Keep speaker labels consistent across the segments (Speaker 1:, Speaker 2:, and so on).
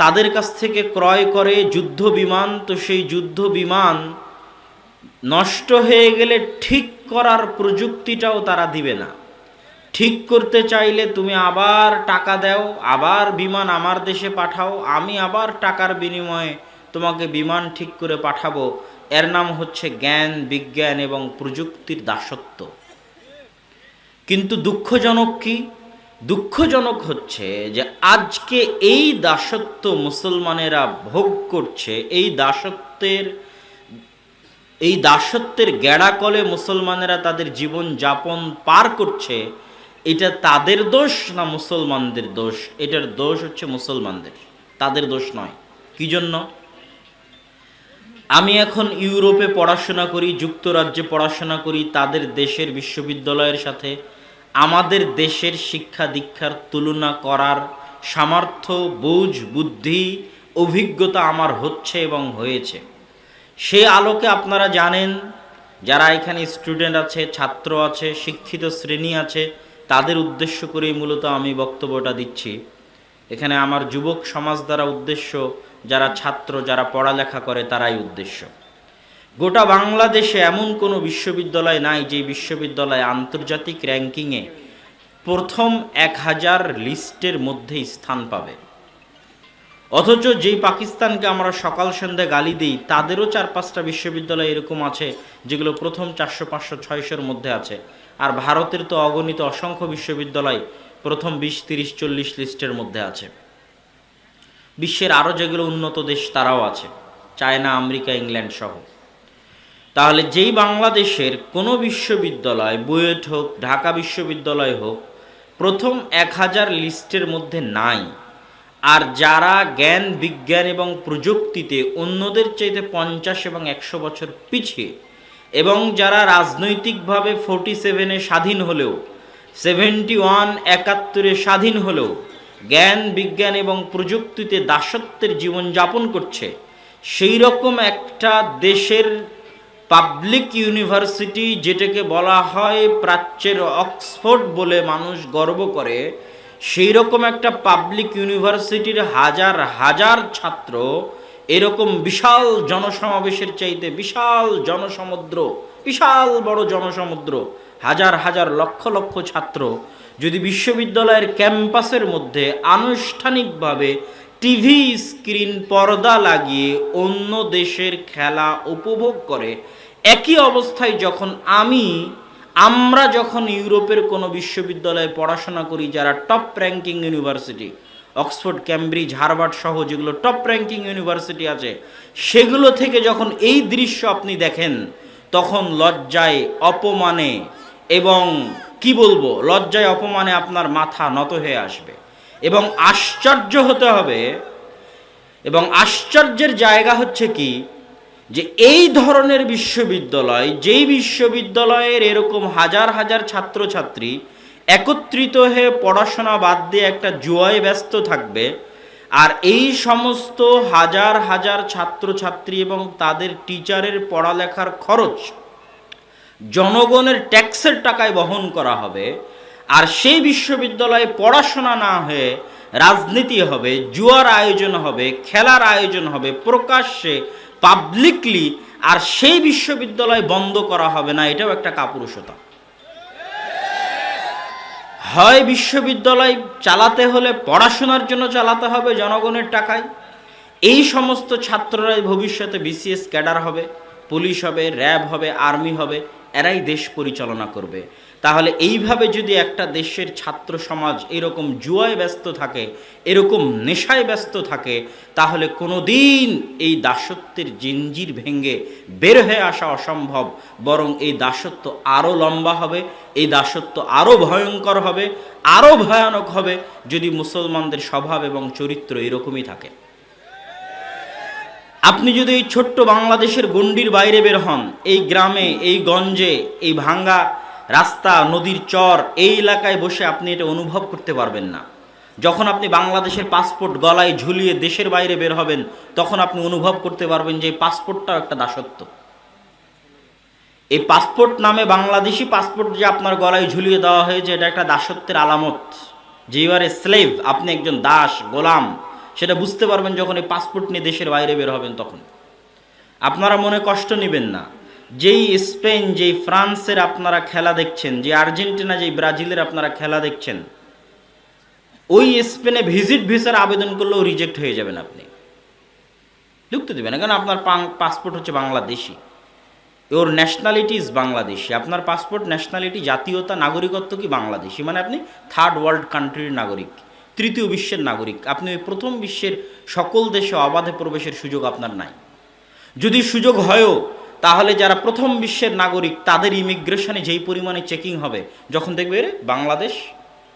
Speaker 1: তাদের কাছ থেকে ক্রয় করে যুদ্ধ বিমান, তো সেই যুদ্ধ বিমান নষ্ট হয়ে গেলে ঠিক করার প্রযুক্তিটাও তারা দিবে না। ঠিক করতে চাইলে তুমি আবার টাকা দাও, আবার বিমান আমার দেশে পাঠাও, আমি আবার টাকার বিনিময়ে তোমাকে বিমান ঠিক করে পাঠাবো। এর নাম হচ্ছে জ্ঞান, বিজ্ঞান এবং প্রযুক্তির দাসত্ব। কিন্তু দুঃখজনক কি? দুঃখজনক হচ্ছে যে আজকে এই দাসত্ব মুসলমানেরা ভোগ করছে, এই দাসত্বের এই দাসত্বের গেড়াকলে মুসলমানেরা তাদের জীবন যাপন পার করছে, এটা তাদের দোষ না মুসলমানদের দোষ? এটার দোষ হচ্ছে মুসলমানদের। তাদের দোষ নয়। কি জন্য আমি এখন ইউরোপে পড়াশোনা করি, যুক্তরাজ্যে পড়াশোনা করি, তাদের দেশের বিশ্ববিদ্যালয়ের সাথে আমাদের দেশের শিক্ষা দীক্ষার তুলনা করার সামর্থ্য, বুঝ, বুদ্ধি, অভিজ্ঞতা আমার হচ্ছে এবং হয়েছে। সেই আলোকে আপনারা জানেন, যারা এখানে স্টুডেন্ট আছে, ছাত্র আছে, শিক্ষিত শ্রেণি আছে, তাদের উদ্দেশ্য করেই মূলত আমি বক্তব্যটা দিচ্ছি। এখানে আমার যুবক সমাজ দ্বারা উদ্দেশ্য, যারা ছাত্র, যারা পড়ালেখা করে, তারাই উদ্দেশ্য। গোটা বাংলাদেশে এমন কোনো বিশ্ববিদ্যালয় নাই যে বিশ্ববিদ্যালয় আন্তর্জাতিক র্যাঙ্কিংয়ে প্রথম এক হাজার লিস্টের মধ্যে স্থান পাবে। অথচ যেই পাকিস্তানকে আমরা সকাল সন্ধ্যা গালি দিই, তাদেরও চার পাঁচটা বিশ্ববিদ্যালয় এরকম আছে যেগুলো প্রথম চারশো, পাঁচশো, ছয়শোর মধ্যে আছে। আর ভারতের তো অগণিত অসংখ্য বিশ্ববিদ্যালয় প্রথম বিশ, তিরিশ, চল্লিশ লিস্টের মধ্যে আছে। বিশ্বের আরও যেগুলো উন্নত দেশ, তারাও আছে। চায়না, আমেরিকা, ইংল্যান্ড সহ। তাহলে যেই বাংলাদেশের কোনো বিশ্ববিদ্যালয়, বুয়েট হোক, ঢাকা বিশ্ববিদ্যালয় হোক, প্রথম এক হাজার লিস্টের মধ্যে নাই। আর যারা জ্ঞান, বিজ্ঞান এবং প্রযুক্তিতে অন্যদের চাইতে পঞ্চাশ এবং একশো বছর পিছিয়ে এবং যারা রাজনৈতিকভাবে ফোর্টি সেভেনে স্বাধীন হলেও, সেভেন্টি ওয়ান, একাত্তরে স্বাধীন হলেও, জ্ঞান, বিজ্ঞান এবং প্রযুক্তিতে দাসত্বের জীবনযাপন করছে, সেই রকম একটা দেশের পাবলিক ইউনিভার্সিটি যেটাকে বলা হয় প্রাচ্যের অক্সফোর্ড বলে মানুষ গর্ব করে সেই রকম একটা পাবলিক ইউনিভার্সিটির হাজার হাজার ছাত্র এরকম বিশাল জনসমাবেশের চাইতে বিশাল জনসমুদ্র, বিশাল বড় জনসমুদ্র, হাজার হাজার লক্ষ লক্ষ ছাত্র যদি বিশ্ববিদ্যালয়ের ক্যাম্পাসের মধ্যে আনুষ্ঠানিকভাবে টিভি স্ক্রিন পর্দা লাগিয়ে অন্য দেশের খেলা উপভোগ করে একই অবস্থায় যখন আমি, আমরা যখন ইউরোপের কোনো বিশ্ববিদ্যালয়ে পড়াশোনা করি যারা top ranking university Oxford Cambridge Harvard সহ যেগুলো টপ র্যাঙ্কিং ইউনিভার্সিটি আছে, সেগুলো থেকে যখন এই দৃশ্য আপনি দেখেন, তখন লজ্জায় অপমানে এবং কি বলব, লজ্জায় অপমানে আপনার মাথা নত হয়ে আসবে। এবং আশ্চর্য হতে হবে, এবং আশ্চর্যের জায়গা হচ্ছে কি যে এই ধরনের বিশ্ববিদ্যালয়, যেই বিশ্ববিদ্যালয়ের এরকম হাজার হাজার ছাত্রছাত্রী একত্রিত হয়ে পড়াশোনা বাদ দিয়ে একটা জুয়ায় ব্যস্ত থাকবে, আর এই সমস্ত হাজার হাজার ছাত্রছাত্রী এবং তাদের টিচারের পড়ালেখার খরচ জনগণের ট্যাক্সের টাকায় বহন করা হবে, আর সেই বিশ্ববিদ্যালয়ে পড়াশোনা না হয়ে রাজনীতি হবে, জুয়ার আয়োজন হবে, খেলার আয়োজন হবে, প্রকাশ্যে পাবলিকলি আর সেই বিশ্ববিদ্যালয় বন্ধ করা হবে না, এটাও একটা কাপুরুষতা। হয় বিশ্ববিদ্যালয় চালাতে হলে পড়াশোনার জন্য চালাতে হবে জনগণের টাকায়, এই সমস্ত ছাত্ররাই ভবিষ্যতে বিসিএস ক্যাডার হবে, পুলিশ হবে, র্যাব হবে, আর্মি হবে, এরাই দেশ পরিচালনা করবে। তাহলে এইভাবে যদি একটা দেশের ছাত্র সমাজ এরকম জুয়ায় ব্যস্ত থাকে, এরকম নেশায় ব্যস্ত থাকে, তাহলে কোনো দিন এই দাসত্বের জিঞ্জির ভেঙে বের হয়ে আসা অসম্ভব। বরং এই দাসত্ব আরও লম্বা হবে, এই দাসত্ব আরও ভয়ঙ্কর হবে আরও ভয়ানক হবে, যদি মুসলমানদের স্বভাব এবং চরিত্র এরকমই থাকে। আপনি যদি এই ছোট্ট বাংলাদেশের গণ্ডির বাইরে বের হন, এই গ্রামে, এই গঞ্জে, এই ভাঙ্গা রাস্তা, নদীর চর, এই এলাকায় বসে আপনি এটা অনুভব করতে পারবেন না। যখন আপনি বাংলাদেশের পাসপোর্ট গলায় ঝুলিয়ে দেশের বাইরে বের হবেন, তখন আপনি অনুভব করতে পারবেন যে পাসপোর্টটাও একটা দাসত্ব। এই পাসপোর্ট নামে বাংলাদেশি পাসপোর্ট যে আপনার গলায় ঝুলিয়ে দেওয়া হয়েছে, এটা একটা দাসত্বের আলামত। যে ইউ আর এ স্লেভ আপনি একজন দাস, গোলাম, সেটা বুঝতে পারবেন যখন এই পাসপোর্ট নিয়ে দেশের বাইরে বের হবেন তখন। আপনারা মনে কষ্ট নেবেন না। যেই স্পেন, যেই ফ্রান্সের আপনারা খেলা দেখছেন, যে আর্জেন্টিনা, যেই ব্রাজিলের আপনারা খেলা দেখছেন, ওই স্পেনে ভিজিট ভিসার আবেদন করলেও রিজেক্ট হয়ে যাবেন আপনি। ঢুকতে দেবেন কারণ আপনার পাসপোর্ট হচ্ছে বাংলাদেশি। ওর ন্যাশনালিটি ইজ বাংলাদেশি। আপনার পাসপোর্ট ন্যাশনালিটি জাতীয়তা, নাগরিকত্ব কি বাংলাদেশি? মানে আপনি থার্ড ওয়ার্ল্ড কান্ট্রির নাগরিক, তৃতীয় বিশ্বের নাগরিক। আপনি ওই প্রথম বিশ্বের সকল দেশে অবাধে প্রবেশের সুযোগ আপনার নাই। যদি সুযোগ হয়ও তাহলে যারা প্রথম বিশ্বের নাগরিক, তাদের ইমিগ্রেশনে যেই পরিমাণে চেকিং হবে, যখন দেখবে বাংলাদেশ,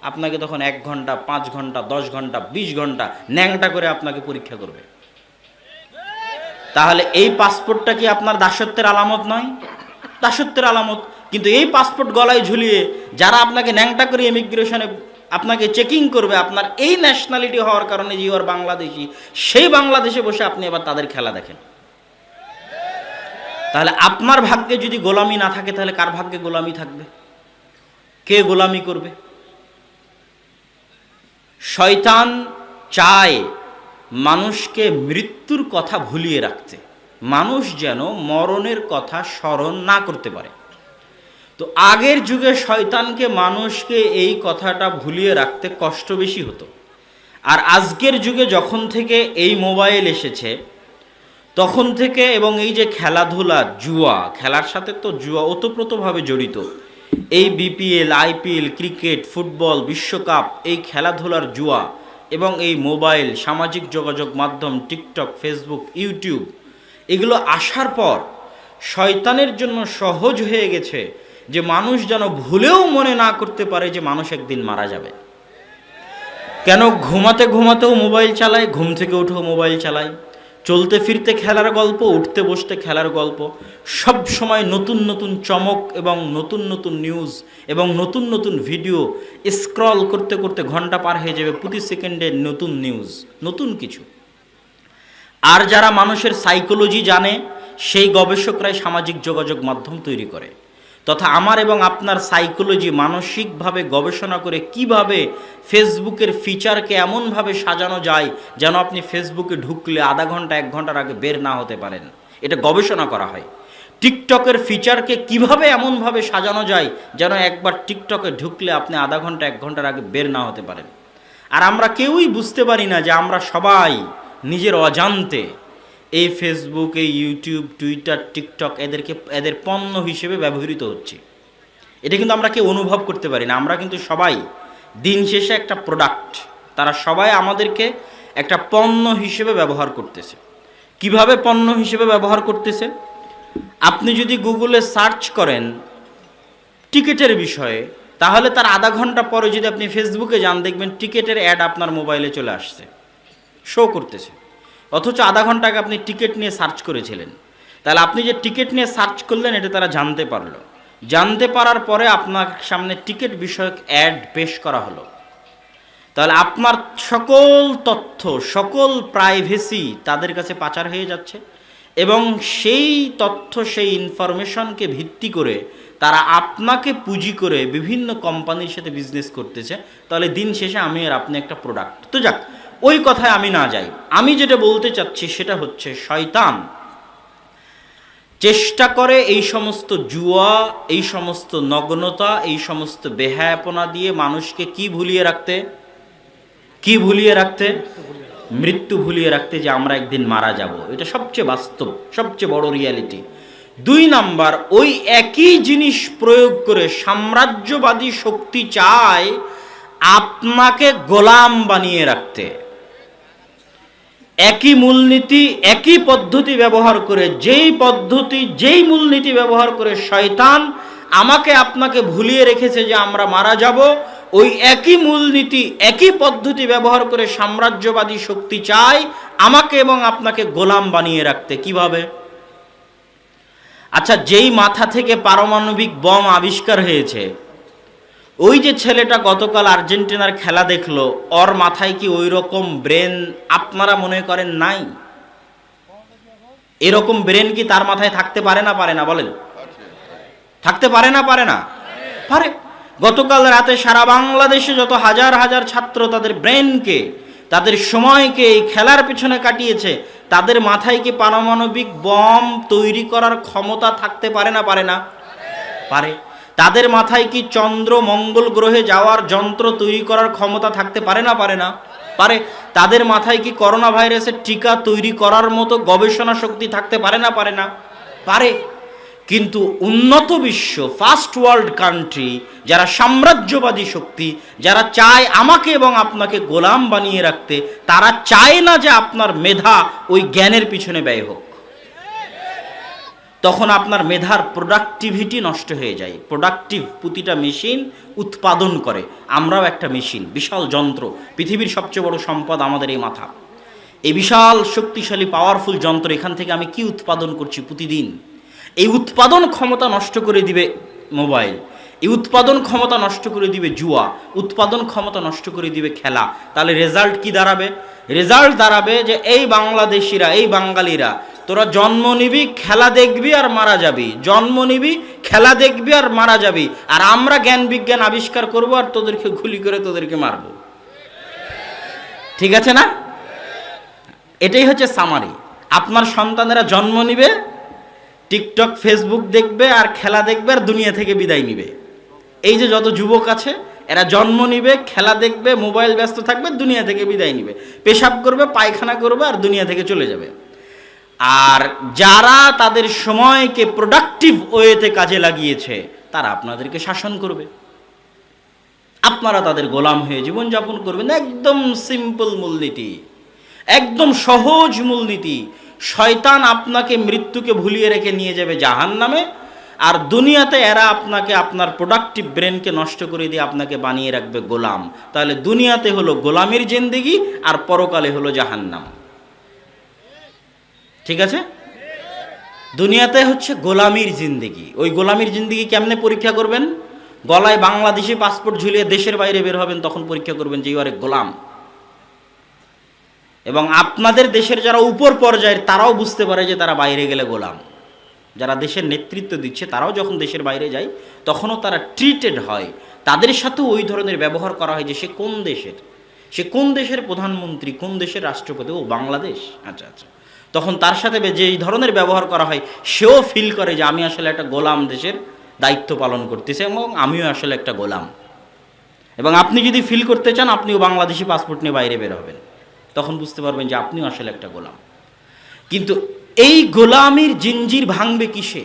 Speaker 1: আপনাকে তখন এক ঘণ্টা, পাঁচ ঘণ্টা, দশ ঘণ্টা, বিশ ঘণ্টা ন্যাংটা করে আপনাকে পরীক্ষা করবে। তাহলে এই পাসপোর্টটা কি আপনার দাসত্বের আলামত নয়? দাসত্বের আলামত, কিন্তু এই পাসপোর্ট গলায় ঝুলিয়ে যারা আপনাকে ন্যাংটা করে ইমিগ্রেশনে আপনাকে চেকিং করবে, আপনার এই ন্যাশনালিটি হওয়ার কারণে যে ওর বাংলাদেশি সেই বাংলাদেশে বসে আপনি এবার তাদের খেলা দেখেন। তাহলে আপনার ভাগ্যে যদি গোলামি না থাকে, তাহলে কার ভাগ্যে গোলামি থাকবে? কে গোলামি করবে? শয়তান চায় মানুষকে মৃত্যুর কথা ভুলিয়ে রাখতে। মানুষ যেন মরণের কথা স্মরণ না করতে পারে। তো আগের যুগে শয়তানকে মানুষকে এই কথাটা ভুলিয়ে রাখতে কষ্ট বেশি হতো। আর আজকের যুগে যখন থেকে এই মোবাইল এসেছে তখন থেকে এবং এই যে খেলাধুলা, জুয়া, খেলার সাথে তো জুয়া ওতপ্রোতভাবে জড়িত। এই বিপিএল আইপিএল ক্রিকেট ফুটবল বিশ্বকাপ, এই খেলাধুলার জুয়া এবং এই মোবাইল, সামাজিক যোগাযোগ মাধ্যম, টিকটক ফেসবুক ইউটিউব, এগুলো আসার পর শয়তানের জন্য সহজ হয়ে গেছে যে মানুষ যেন ভুলেও মনে না করতে পারে যে মানুষ একদিন মারা যাবে। কেন ঘুমাতে ঘুমাতেও মোবাইল চালায়, ঘুম থেকে উঠেও মোবাইল চালায়? চলতে ফিরতে খেলার গল্প, উঠতে বসতে খেলার গল্প, সব সময় নতুন নতুন চমক এবং নতুন নতুন নিউজ এবং নতুন নতুন ভিডিও স্ক্রল করতে করতে ঘণ্টা পার হয়ে যাবে প্রতি সেকেন্ডে নতুন নিউজ নতুন কিছু। আর যারা মানুষের সাইকোলজি জানে, সেই গবেষকরাই সামাজিক যোগাযোগ মাধ্যম তৈরি করে। তথা আমার এবং আপনার সাইকোলজি মানসিকভাবে গবেষণা করে কীভাবে ফেসবুকের ফিচারকে এমনভাবে সাজানো যায় যেন আপনি ফেসবুকে ঢুকলে আধা ঘণ্টা, এক ঘণ্টার আগে বের না হতে পারেন। এটা গবেষণা করা হয়। টিকটকের ফিচারকে কীভাবে এমনভাবে সাজানো যায় যেন একবার টিকটকে ঢুকলে আপনি আধা ঘণ্টা, এক ঘণ্টার আগে বের না হতে পারেন। আর আমরা কেউই বুঝতে পারি না যে আমরা সবাই নিজের অজান্তে এই ফেসবুক ইউটিউব টুইটার টিকটক এদেরকে, এদের পণ্য হিসেবে ব্যবহৃত হচ্ছে। এটা কিন্তু আমরা কেউ অনুভব করতে পারি না। আমরা কিন্তু সবাই দিন শেষে একটা প্রোডাক্ট তারা সবাই আমাদেরকে একটা পণ্য হিসেবে ব্যবহার করতেছে। কীভাবে পণ্য হিসেবে ব্যবহার করতেছে? আপনি যদি গুগলে সার্চ করেন টিকিটের বিষয়ে, তাহলে তার আধা ঘণ্টা পরে যদি আপনি ফেসবুকে যান, দেখবেন টিকিটের অ্যাড আপনার মোবাইলে চলে আসছে। শো করতেছে। অথচ আধা ঘণ্টা আগে আপনি টিকিট নিয়ে সার্চ করেছিলেন। তাহলে আপনি যে টিকিট নিয়ে সার্চ করলেন, এটা তারা জানতে পারল। জানতে পারার পরে আপনার সামনে টিকিট বিষয়ক অ্যাড পেশ করা হলো। তাহলে আপনার সকল তথ্য, সকল প্রাইভেসি তাদের কাছে পাচার হয়ে যাচ্ছে এবং সেই তথ্য, সেই ইনফরমেশনকে ভিত্তি করে তারা আপনাকে পুঁজি করে বিভিন্ন কোম্পানির সাথে বিজনেস করতেছে। তাহলে দিন শেষে আমি আর আপনি একটা প্রোডাক্ট তো যাক ওই কথায় আমি না যাই। আমি যেটা বলতে চাচ্ছি সেটা হচ্ছে শয়তান চেষ্টা করে এই সমস্ত জুয়া, এই সমস্ত নগ্নতা, এই সমস্ত বেহায়াপনা দিয়ে মানুষকে কি ভুলিয়ে রাখতে? কি ভুলিয়ে রাখতে? মৃত্যু ভুলিয়ে রাখতে যে আমরা একদিন মারা যাব। এটা সবচেয়ে বাস্তব, সবচেয়ে বড় রিয়ালিটি দুই নাম্বার, ওই একই জিনিস প্রয়োগ করে সাম্রাজ্যবাদী শক্তি চায় আপনাকে গোলাম বানিয়ে রাখতে। একই মূলনীতি, একই পদ্ধতি ব্যবহার করে, যেই পদ্ধতি, যেই মূলনীতি ব্যবহার করে শয়তান আমাকে আপনাকে ভুলিয়ে রেখেছে যে আমরা মারা যাব, ওই একই মূলনীতি, একই পদ্ধতি ব্যবহার করে সাম্রাজ্যবাদী শক্তি চায় আমাকে এবং আপনাকে গোলাম বানিয়ে রাখতে। কীভাবে? আচ্ছা যেই মাথা থেকে পারমাণবিক বম আবিষ্কার হয়েছে ওই যে ছেলেটা গতকাল আর্জেন্টিনার খেলা দেখল, ওর মাথায় কি ওই রকম ব্রেন আপনারা মনে করেন নাই? এরকম ব্রেন কি তার মাথায় থাকতে পারে না পারে না বলেন? থাকতে পারে না পারে না? পারে। গতকাল রাতে সারা বাংলাদেশে যত হাজার হাজার ছাত্র তাদের ব্রেনকে, তাদের সময়কে এই খেলার পিছনে কাটিয়েছে, তাদের মাথায় কি পারমাণবিক বম তৈরি করার ক্ষমতা থাকতে পারে না পারে না? পারে। তাদের মাথায় কি চন্দ্র মঙ্গল গ্রহে যাওয়ার যন্ত্র তৈরি করার ক্ষমতা থাকতে পারে না? পারে না। পারে। তাদের মাথায় কি করোনা ভাইরাসের টিকা তৈরি করার মতো গবেষণা শক্তি থাকতে পারে না? পারে না। পারে। কিন্তু উন্নত বিশ্ব ফার্স্ট ওয়ার্ল্ড কান্ট্রি যারা সাম্রাজ্যবাদী শক্তি, যারা চায় আমাকে এবং আপনাকে গোলাম বানিয়ে রাখতে, তারা চায় না যে আপনার মেধা ওই জ্ঞানের পিছনে ব্যয় হোক। তখন আপনার মেধার প্রোডাক্টিভিটি নষ্ট হয়ে যায়। প্রোডাক্টিভ প্রতিটা মেশিন উৎপাদন করে। আমরাও একটা মেশিন বিশাল যন্ত্র। পৃথিবীর সবচেয়ে বড় সম্পদ আমাদের এই মাথা। এই বিশাল, শক্তিশালী পাওয়ারফুল যন্ত্র এখান থেকে আমি কি উৎপাদন করছি প্রতিদিন? এই উৎপাদন ক্ষমতা নষ্ট করে দিবে মোবাইল। এই উৎপাদন ক্ষমতা নষ্ট করে দিবে জুয়া। উৎপাদন ক্ষমতা নষ্ট করে দিবে খেলা। তাহলে রেজাল্ট কি দাঁড়াবে? রেজাল্ট দাঁড়াবে যে এই বাংলাদেশিরা, এই বাঙালিরা তোরা জন্ম নিবি, খেলা দেখবি আর মারা যাবি। জন্ম নিবি, খেলা দেখবি আর মারা যাবি। আর আমরা জ্ঞান বিজ্ঞান আবিষ্কার করব আর তোদেরকে গুলি করে তোদেরকে মারবো। ঠিক আছে না? এটাই হচ্ছে সামারি আপনার সন্তানেরা জন্ম নিবে, টিকটক ফেসবুক দেখবে আর খেলা দেখবে আর দুনিয়া থেকে বিদায় নিবে। এই যে যত যুবক আছে, এরা জন্ম নিবে, খেলা দেখবে, মোবাইল ব্যস্ত থাকবে, দুনিয়া থেকে বিদায় নিবে। পেশাব করবে, পায়খানা করবে আর দুনিয়া থেকে চলে যাবে। আর যারা তাদের সময়কে প্রোডাক্টিভ ওয়েতে কাজে লাগিয়েছে, তারা আপনাদেরকে শাসন করবে। আপনারা তাদের গোলাম হয়ে জীবনযাপন করবেন। একদম সিম্পল মূলনীতি, একদম সহজ মূলনীতি। শয়তান আপনাকে মৃত্যুকে ভুলিয়ে রেখে নিয়ে যাবে জাহান নামে আর দুনিয়াতে এরা আপনাকে আপনার প্রোডাক্টিভ ব্রেনকে নষ্ট করে দিয়ে আপনাকে বানিয়ে রাখবে গোলাম। তাহলে দুনিয়াতে হলো গোলামের জিন্দেগি আর পরকালে হলো জাহান্নাম। ঠিক আছে? দুনিয়াতে হচ্ছে গোলামির জিন্দেগি। ওই গোলামির জিন্দেগি কেমনে পরীক্ষা করবেন? গলায় বাংলাদেশি পাসপোর্ট ঝুলিয়ে দেশের বাইরে বের হবেন, তখন পরীক্ষা করবেন যে ইউ গোলাম। এবং আপনাদের দেশের যারা উপর পর্যায়ের, তারাও বুঝতে পারে যে তারা বাইরে গেলে গোলাম। যারা দেশের নেতৃত্ব দিচ্ছে, তারাও যখন দেশের বাইরে যায়, তখনও তারা ট্রিটেড হয়। তাদের সাথেও ওই ধরনের ব্যবহার করা হয় যে সে কোন দেশের? সে কোন দেশের প্রধানমন্ত্রী, কোন দেশের রাষ্ট্রপতি? ও বাংলাদেশ। আচ্ছা আচ্ছা। তখন তার সাথে যেই ধরনের ব্যবহার করা হয়, সেও ফিল করে যে আমি আসলে একটা গোলাম দেশের দায়িত্ব পালন করতেছি এবং আমিও আসলে একটা গোলাম। এবং আপনি যদি ফিল করতে চান, আপনিও বাংলাদেশি পাসপোর্ট নিয়ে বাইরে বের হবেন। তখন বুঝতে পারবেন যে আপনিও আসলে একটা গোলাম। কিন্তু এই গোলামির জিঞ্জির ভাঙবে কিসে?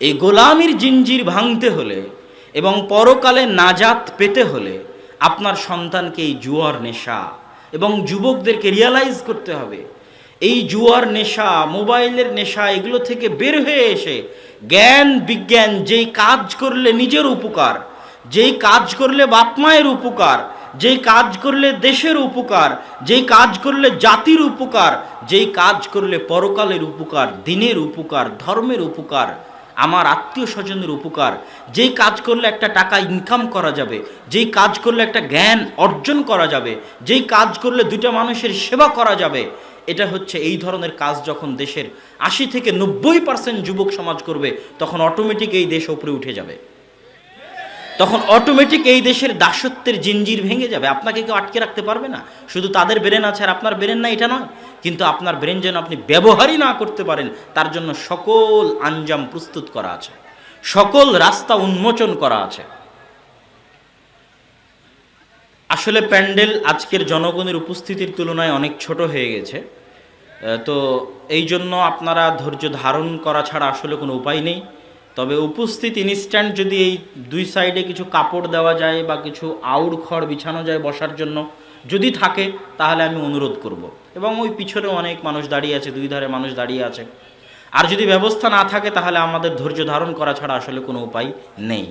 Speaker 1: এই গোলামির জিঞ্জির ভাঙতে হলে এবং পরকালে নাজাত পেতে হলে আপনার সন্তানকে এই জুয়ার নেশা এবং যুবকদেরকে রিয়ালাইজ করতে হবে। এই জুয়ার নেশা, মোবাইলের নেশা, এগুলো থেকে বের হয়ে এসে জ্ঞান, বিজ্ঞান যেই কাজ করলে নিজের উপকার, যেই কাজ করলে বাপ মায়ের উপকার, যেই কাজ করলে দেশের উপকার, যেই কাজ করলে জাতির উপকার, যেই কাজ করলে পরকালের উপকার, দিনের উপকার, ধর্মের উপকার, আমার আত্মীয় স্বজনের উপকার, যেই কাজ করলে একটা টাকা ইনকাম করা যাবে, যেই কাজ করলে একটা জ্ঞান অর্জন করা যাবে, যেই কাজ করলে দুটা মানুষের সেবা করা যাবে এটা হচ্ছে এই ধরনের কাজ যখন দেশের আশি থেকে নব্বই পার্সেন্ট যুবক সমাজ করবে, তখন অটোমেটিক এই দেশ উপরে উঠে যাবে। তখন অটোমেটিক এই দেশের দাসত্বের জিঞ্জির ভেঙে যাবে। আপনাকে কেউ আটকে রাখতে পারবে না। শুধু তাদের ব্রেন আছে আর আপনার ব্রেন না, এটা নয়। কিন্তু আপনার ব্রেন যেন আপনি ব্যবহারই না করতে পারেন, তার জন্য সকল আঞ্জাম প্রস্তুত করা আছে। সকল রাস্তা উন্মোচন করা আছে। আসলে প্যান্ডেল আজকের জনগণের উপস্থিতির তুলনায় অনেক ছোট হয়ে গেছে। তো এই জন্য আপনারা ধৈর্য ধারণ করা ছাড়া আসলে কোনো উপায় নেই। তবে উপস্থিত ইনস্ট্যান্ট যদি এই দুই সাইডে কিছু কাপড় দেওয়া যায় বা কিছু আউর খড় বিছানো যায় বসার জন্য যদি থাকে, তাহলে আমি অনুরোধ করব। এবং ওই পিছনে অনেক মানুষ দাঁড়িয়ে আছে, দুই ধারে মানুষ দাঁড়িয়ে আছে। আর যদি ব্যবস্থা না থাকে, তাহলে আমাদের ধৈর্য ধারণ করা ছাড়া আসলে কোনো উপায় নেই।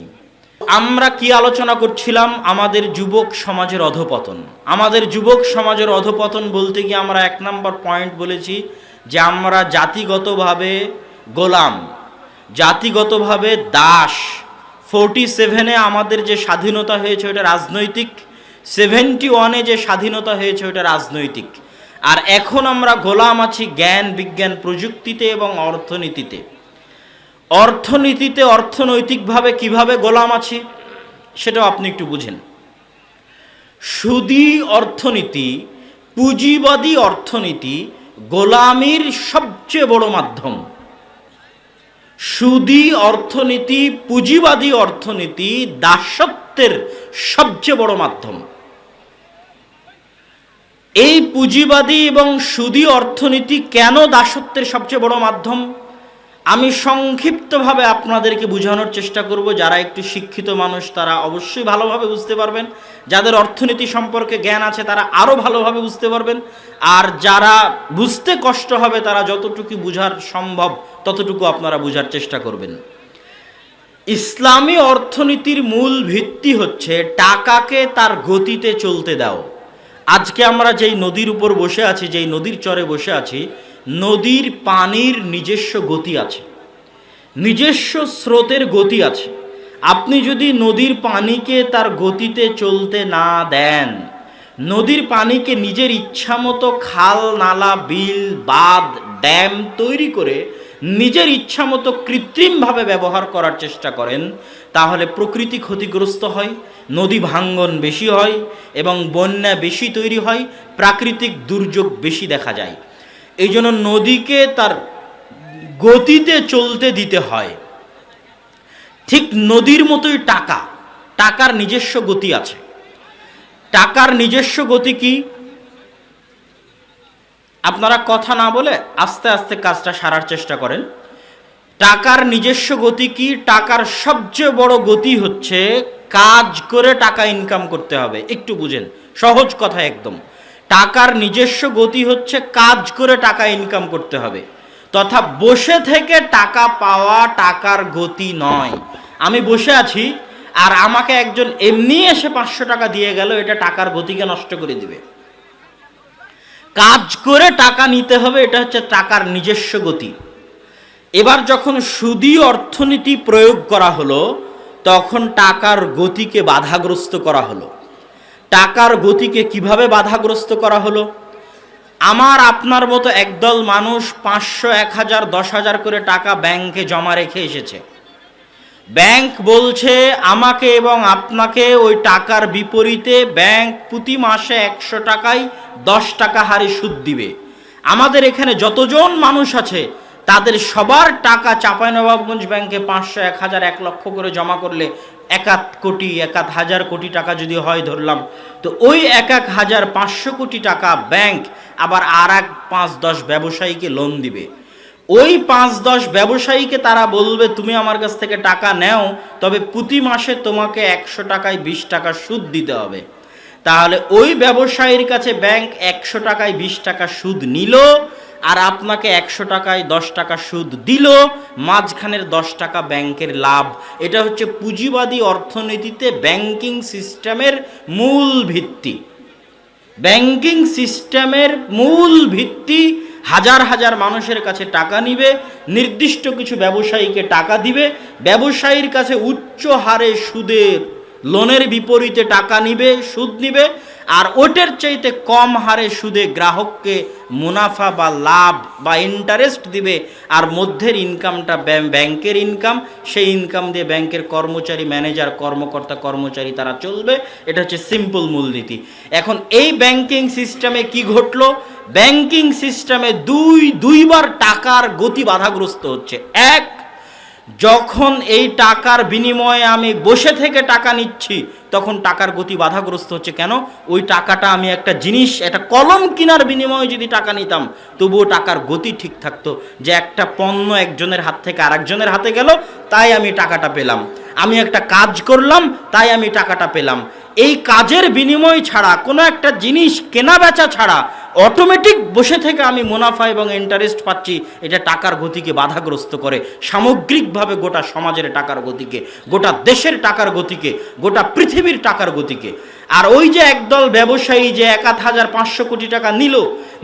Speaker 1: আমরা কি আলোচনা করছিলাম? আমাদের যুবক সমাজের অধপতন। আমাদের যুবক সমাজের অধপতন বলতে গিয়ে আমরা এক নম্বর পয়েন্ট বলেছি যে আমরা জাতিগতভাবে গোলাম, জাতিগতভাবে দাস। ফোরটি সেভেনে আমাদের যে স্বাধীনতা হয়েছে ওটা রাজনৈতিক সেভেন্টি ওয়ানে যে স্বাধীনতা হয়েছে ওটা রাজনৈতিক। আর এখন আমরা গোলাম আছি জ্ঞান, বিজ্ঞান প্রযুক্তিতে এবং অর্থনীতিতে। অর্থনীতিতে অর্থনৈতিকভাবে কীভাবে গোলাম আছি, সেটাও আপনি একটু বুঝেন। সুদি অর্থনীতি, পুঁজিবাদী অর্থনীতি গোলামির সবচেয়ে বড় মাধ্যম। সুদী অর্থনীতি, পুঁজিবাদী অর্থনীতি দাসত্বের সবচেয়ে বড় মাধ্যম। এই পুঁজিবাদী এবং সুদী অর্থনীতি কেন দাসত্বের সবচেয়ে বড় মাধ্যম? আমি সংক্ষিপ্তভাবে আপনাদেরকে বোঝানোর চেষ্টা করব, যারা একটু শিক্ষিত মানুষ, তারা অবশ্যই ভালোভাবে বুঝতে পারবেন। যাদের অর্থনীতি সম্পর্কে জ্ঞান আছে, তারা আরও ভালোভাবে বুঝতে পারবেন। আর যারা বুঝতে কষ্ট হবে, তারা যতটুকু বুঝার সম্ভব, ততটুকু আপনারা বুঝার চেষ্টা করবেন। ইসলামী অর্থনীতির মূল ভিত্তি হচ্ছে টাকাকে তার গতিতে চলতে দাও। আজকে আমরা যেই নদীর উপর বসে আছি, যেই নদীর চরে বসে আছি নদীর পানির নিজস্ব গতি আছে। নিজস্ব স্রোতের গতি আছে। আপনি যদি নদীর পানিকে তার গতিতে চলতে না দেন, নদীর পানিকে নিজের ইচ্ছামতো খাল, নালা, বিল, বাঁধ, ড্যাম তৈরি করে নিজের ইচ্ছামতো কৃত্রিমভাবে ব্যবহার করার চেষ্টা করেন, তাহলে প্রকৃতি ক্ষতিগ্রস্ত হয়, নদী ভাঙ্গন বেশি হয় এবং বন্যা বেশি তৈরি হয়, প্রাকৃতিক দুর্যোগ বেশি দেখা যায়। এই জন্য নদীকে তার গতিতে চলতে দিতে হয়। ঠিক নদীর মতোই টাকা, টাকার নিজস্ব গতি আছে। টাকার নিজস্ব গতি কি? আপনারা কথা না বলে আস্তে আস্তে কাজটা সারার চেষ্টা করেন। টাকার নিজস্ব গতি কি? টাকার সবচেয়ে বড় গতি হচ্ছে কাজ করে টাকা ইনকাম করতে হবে। একটু বুঝেন, সহজ কথা একদম। টাকার নিজস্ব গতি হচ্ছে কাজ করে টাকা ইনকাম করতে হবে। তথা বসে থেকে টাকা পাওয়া টাকার গতি নয়। আমি বসে আছি আর আমাকে একজন এমনি এসে পাঁচশো টাকা দিয়ে গেল, এটা টাকার গতিকে নষ্ট করে দিবে। কাজ করে টাকা নিতে হবে, এটা হচ্ছে টাকার নিজস্ব গতি। এবার যখন সুদী অর্থনীতি প্রয়োগ করা হলো, তখন টাকার গতিকে বাধাগ্রস্ত করা হলো। টাকার গতিকে কীভাবে বাধাগ্রস্ত করা হলো? আমার আপনার মতো একদল মানুষ পাঁচশো, এক হাজার, দশ হাজার করে টাকা ব্যাংকে জমা রেখে এসেছে। ব্যাংক বলছে, আমাকে এবং আপনাকে ওই টাকার বিপরীতে ব্যাংক প্রতি মাসে একশো টাকায় দশ টাকা হারে সুদ দিবে। আমাদের এখানে যতজন মানুষ আছে, তাদের সবার টাকা চাঁপাইনবাবগঞ্জ ব্যাংকে পাঁচশো, এক হাজার, এক লক্ষ করে জমা করলে একাত কোটি, একাত হাজার কোটি টাকা যদি হয় ধরলাম, তো ওই এক এক হাজার পাঁচশো কোটি টাকা ব্যাংক আবার আর এক পাঁচ দশ ব্যবসায়ীকে লোন দিবে। ওই পাঁচ দশ ব্যবসায়ীকে তারা বলবে, তুমি আমার কাছ থেকে টাকা নেও, তবে প্রতি মাসে তোমাকে একশো টাকায় বিশ টাকা সুদ দিতে হবে। তাহলে ওই ব্যবসায়ীর কাছে ব্যাংক একশো টাকায় বিশ টাকা সুদ নিল আর আপনাকে একশো টাকায় দশ টাকা সুদ দিল, মাঝখানের দশ টাকা ব্যাংকের লাভ। এটা হচ্ছে পুঁজিবাদী অর্থনীতিতে ব্যাংকিং সিস্টেমের মূল ভিত্তি। ব্যাংকিং সিস্টেমের মূল ভিত্তি, হাজার হাজার মানুষের কাছে টাকা নিবে, নির্দিষ্ট কিছু ব্যবসায়ীকে টাকা দিবে, ব্যবসায়ীর কাছে উচ্চ হারে সুদের, লোনের বিপরীতে টাকা নিবে, সুদ নিবে আর ওটের চাইতে কম হারে সুদে গ্রাহককে মুনাফা বা লাভ বা ইন্টারেস্ট দিবে, আর মধ্যের ইনকামটা ব্যাংকের ইনকাম সেই ইনকাম দিয়ে ব্যাংকের কর্মচারী ম্যানেজার কর্মকর্তা, কর্মচারী তারা চলবে। এটা হচ্ছে সিম্পল মূলনীতি। এখন এই ব্যাংকিং সিস্টেমে কি ঘটলো? ব্যাংকিং সিস্টেমে দুই, দুইবার টাকার গতি বাধাগ্রস্ত হচ্ছে। এক যখন এই টাকার বিনিময়ে আমি বসে থেকে টাকা নিচ্ছি, তখন টাকার গতি বাধাগ্রস্ত হচ্ছে। কেন? ওই টাকাটা আমি একটা জিনিস, একটা কলম কেনার বিনিময়ে যদি টাকা নিতাম, তবুও টাকার গতি ঠিক থাকতো যে একটা পণ্য একজনের হাত থেকে আরেকজনের হাতে গেল, তাই আমি টাকাটা পেলাম। আমি একটা কাজ করলাম, তাই আমি টাকাটা পেলাম। এই কাজের বিনিময় ছাড়া, কোনো একটা জিনিস কেনা বেচা ছাড়া অটোমেটিক বসে থেকে আমি মুনাফা এবং ইন্টারেস্ট পাচ্ছি, এটা টাকার গতিকে বাধাগ্রস্ত করে। সামগ্রিকভাবে গোটা সমাজের টাকার গতিকে, গোটা দেশের টাকার গতিকে, গোটা পৃথিবীর টাকার গতিকে। আর ওই যে একদল ব্যবসায়ী যে এক হাজার পাঁচশো কোটি টাকা নিল,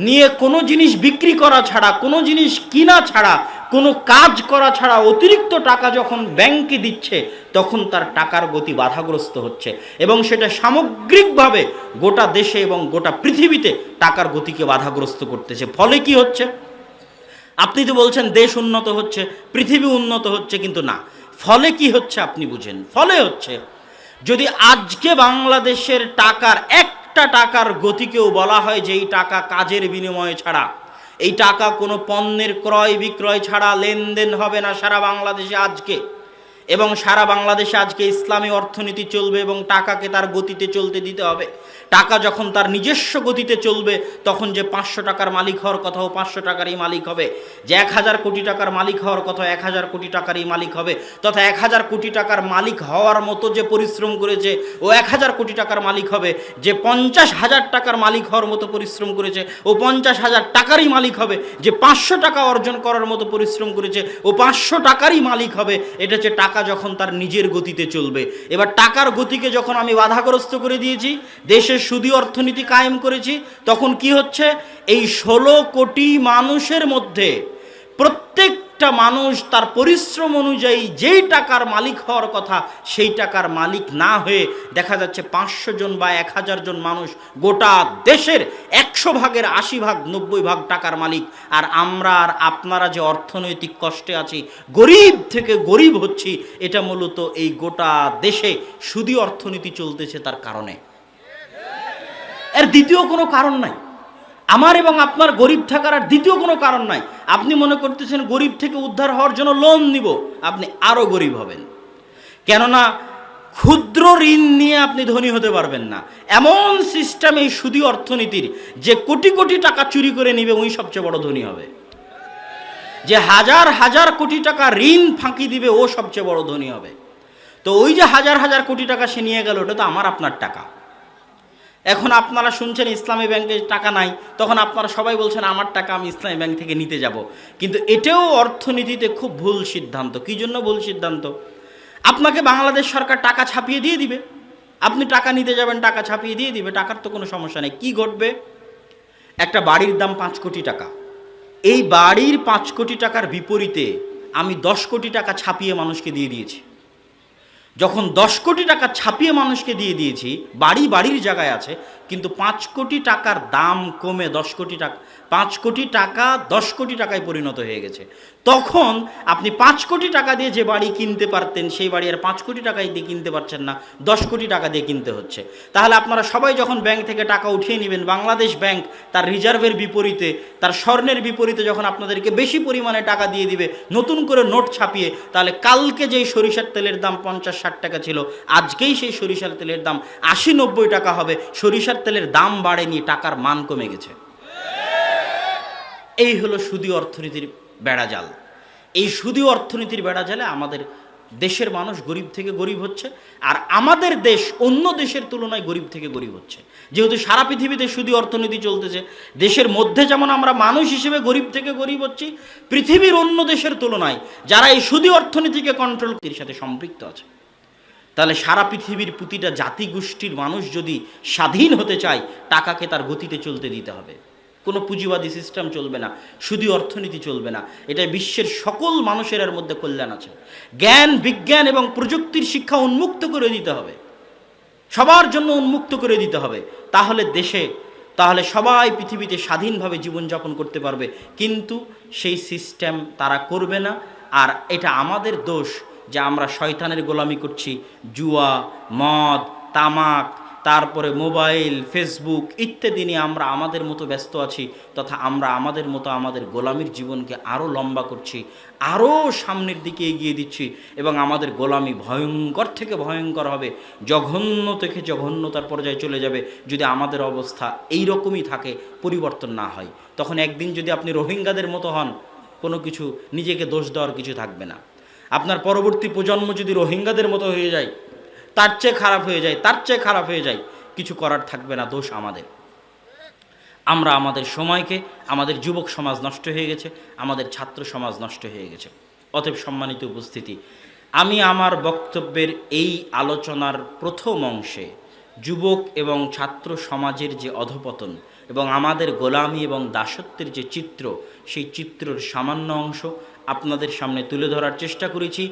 Speaker 1: নিয়ে কোনো জিনিস বিক্রি করা ছাড়া, কোনো জিনিস কিনা ছাড়া কোনো কাজ করা ছাড়া অতিরিক্ত টাকা যখন ব্যাংকে দিচ্ছে, তখন তার টাকার গতি বাধাগ্রস্ত হচ্ছে এবং সেটা সামগ্রিকভাবে গোটা দেশে এবং গোটা পৃথিবীতে টাকার গতিকে বাধাগ্রস্ত করতেছে। ফলে কি হচ্ছে? আপনি তো বলছেন দেশ উন্নত হচ্ছে, পৃথিবী উন্নত হচ্ছে, কিন্তু না। ফলে কি হচ্ছে আপনি বুঝেন? ফলে হচ্ছে, যদি আজকে বাংলাদেশের টাকার একটা টাকার গতিকেও বলা হয় যে এই টাকা কাজের বিনিময়ে ছাড়া এই টাকা কোনো পণ্যের ক্রয় বিক্রয় ছাড়া লেনদেন হবে না সারা বাংলাদেশে আজকে। এবং সারা বাংলাদেশে আজকে ইসলামী অর্থনীতি চলবে এবং টাকাকে তার গতিতে চলতে দিতে হবে। টাকা যখন তার নিজস্ব গতিতে চলবে, তখন যে পাঁচশো টাকার মালিক হওয়ার কথা ও পাঁচশো টাকারই মালিক হবে। যে এক হাজার কোটি টাকার মালিক হওয়ার কথা এক হাজার কোটি টাকারই মালিক হবে। তথা এক হাজার কোটি টাকার মালিক হওয়ার মতো যে পরিশ্রম করেছে, ও এক হাজার কোটি টাকার মালিক হবে। যে পঞ্চাশ হাজার টাকার মালিক হওয়ার মতো পরিশ্রম করেছে, ও পঞ্চাশ হাজার টাকারই মালিক হবে। যে পাঁচশো টাকা অর্জন করার মতো পরিশ্রম করেছে, ও পাঁচশো টাকারই মালিক হবে। এটা হচ্ছে টাকা যখন তার নিজের গতিতে চলবে। এবার টাকার গতিকে যখন আমি বাধাগ্রস্ত করে দিয়েছি, দেশের সুদী অর্থনীতি কায়েম করেছি, তখন কি হচ্ছে? এই ষোলো কোটি মানুষের মধ্যে প্রত্যেকটা মানুষ তার পরিশ্রম অনুযায়ী যেই টাকার মালিক হওয়ার কথা, সেই টাকার মালিক না হয়ে দেখা যাচ্ছে পাঁচশো জন বা এক হাজার জন মানুষ গোটা দেশের একশো ভাগের আশি ভাগ, নব্বই ভাগ টাকার মালিক। আর আমরা আর আপনারা যে অর্থনৈতিক কষ্টে আছি, গরিব থেকে গরিব হচ্ছি, এটা মূলত এই গোটা দেশে সুদী অর্থনীতি চলতেছে তার কারণে। এর দ্বিতীয় কোনো কারণ নাই। আমার এবং আপনার গরিব থাকার আর দ্বিতীয় কোনো কারণ নাই। আপনি মনে করতেছেন গরিব থেকে উদ্ধার হওয়ার জন্য লোন নিব, আপনি আরও গরিব হবেন। কেননা ক্ষুদ্র ঋণ নিয়ে আপনি ধনী হতে পারবেন না। এমন সিস্টেম এই সুদী অর্থনীতির, যে কোটি কোটি টাকা চুরি করে নিবে ওই সবচেয়ে বড় ধনী হবে। যে হাজার হাজার কোটি টাকা ঋণ ফাঁকি দিবে, ও সবচেয়ে বড় ধনী হবে। তো ওই যে হাজার হাজার কোটি টাকা সে নিয়ে গেল, ওটা তো আমার, আপনার টাকা। এখন আপনারা শুনছেন ইসলামী ব্যাংকে টাকা নাই, তখন আপনারা সবাই বলছেন, আমার টাকা আমি ইসলামী ব্যাংক থেকে নিতে যাব। কিন্তু এটাও অর্থনীতিতে খুব ভুল সিদ্ধান্ত। কী জন্য ভুল সিদ্ধান্ত? আপনাকে বাংলাদেশ সরকার টাকা ছাপিয়ে দিয়ে দিবে। আপনি টাকা নিতে যাবেন, টাকা ছাপিয়ে দিয়ে দিবে, টাকার তো কোনো সমস্যা নেই। কী ঘটবে? একটা বাড়ির দাম পাঁচ কোটি টাকা। এই বাড়ির পাঁচ কোটি টাকার বিপরীতে আমি দশ কোটি টাকা ছাপিয়ে মানুষকে দিয়ে দিয়েছি। যখন দশ কোটি টাকা ছাপিয়ে মানুষকে দিয়ে দিয়েছি, বাড়ি বাড়ির জায়গায় আছে, কিন্তু পাঁচ কোটি টাকার দাম কমে দশ কোটি টাকা পাঁচ কোটি টাকা, দশ কোটি টাকায় পরিণত হয়ে গেছে। তখন আপনি পাঁচ কোটি টাকা দিয়ে যে বাড়ি কিনতে পারতেন, সেই বাড়ি আর পাঁচ কোটি টাকায় দিয়ে কিনতে পারছেন না, দশ কোটি টাকা দিয়ে কিনতে হচ্ছে। তাহলে আপনারা সবাই যখন ব্যাংক থেকে টাকা উঠিয়ে নেবেন, বাংলাদেশ ব্যাংক তার রিজার্ভের বিপরীতে, তার স্বর্ণের বিপরীতে যখন আপনাদেরকে বেশি পরিমাণে টাকা দিয়ে দিবে, নতুন করে নোট ছাপিয়ে, তাহলে কালকে যেই সরিষার তেলের দাম পঞ্চাশ, ষাট টাকা ছিল, আজকেই সেই সরিষার তেলের দাম আশি, নব্বই টাকা হবে। সরিষার তেলের দাম বাড়েনি, টাকার মান কমে গেছে। এই হলো সুদী অর্থনীতির বেড়াজাল এই সুদী অর্থনীতির বেড়াজালে আমাদের দেশের মানুষ গরিব থেকে গরিব হচ্ছে, আর আমাদের দেশ অন্য দেশের তুলনায় গরিব থেকে গরিব হচ্ছে। যেহেতু সারা পৃথিবীতে সুদী অর্থনীতি চলতেছে, দেশের মধ্যে যেমন আমরা মানুষ হিসেবে গরিব থেকে গরিব হচ্ছি, পৃথিবীর অন্য দেশের তুলনায় যারা এই সুদী অর্থনীতিকে কন্ট্রোল সাথে সম্পৃক্ত আছে। তাহলে সারা পৃথিবীর প্রতিটা জাতিগোষ্ঠীর মানুষ যদি স্বাধীন হতে চায়, টাকাকে তার গতিতে চলতে দিতে হবে। কোনো পুঁজিবাদী সিস্টেম চলবে না, শুধু অর্থনীতি চলবে না। এটা বিশ্বের সকল মানুষের এর মধ্যে কল্যাণ আছে। জ্ঞান, বিজ্ঞান এবং প্রযুক্তির শিক্ষা উন্মুক্ত করে দিতে হবে। সবার জন্য উন্মুক্ত করে দিতে হবে। তাহলে দেশে, তাহলে সবাই পৃথিবীতে স্বাধীনভাবে জীবনযাপন করতে পারবে। কিন্তু সেই সিস্টেম তারা করবে না। আর এটা আমাদের দোষ যে আমরা শয়তানের গোলামি করছি। জুয়া, মদ, তামাক তারপরে মোবাইল, ফেসবুক ইত্যাদি নিয়ে আমরা আমাদের মতো ব্যস্ত আছি তথা আমরা আমাদের মতো আমাদের গোলামির জীবনকে আরও লম্বা করছি আরও সামনের দিকে এগিয়ে দিচ্ছি এবং আমাদের গোলামি ভয়ঙ্কর থেকে ভয়ঙ্কর হবে, জঘন্য থেকে জঘন্যতার পর্যায়ে চলে যাবে যদি আমাদের অবস্থা এই রকমই থাকে, পরিবর্তন না হয়। তখন একদিন যদি আপনি রোহিঙ্গাদের মতো হন, কোনো কিছু নিজেকে দোষ দেওয়ার কিছু থাকবে না। আপনার পরবর্তী প্রজন্ম যদি রোহিঙ্গাদের মতো হয়ে যায় তার চেয়ে খারাপ হয়ে যায়, তার চেয়ে খারাপ হয়ে যায়, কিছু করার থাকবে না, দোষ আমাদের। আমরা আমাদের সময়কে, আমাদের যুবক সমাজ নষ্ট হয়ে গেছে, আমাদের ছাত্র সমাজ নষ্ট হয়ে গেছে। অতএব সম্মানিত উপস্থিতি, আমি আমার বক্তব্যের এই আলোচনার প্রথম অংশে যুবক এবং ছাত্র সমাজের যে অধপতন এবং আমাদের গোলামি এবং দাসত্বের যে চিত্র, সেই চিত্রর সামান্য অংশ আপনাদের সামনে তুলে ধরার চেষ্টা করেছি।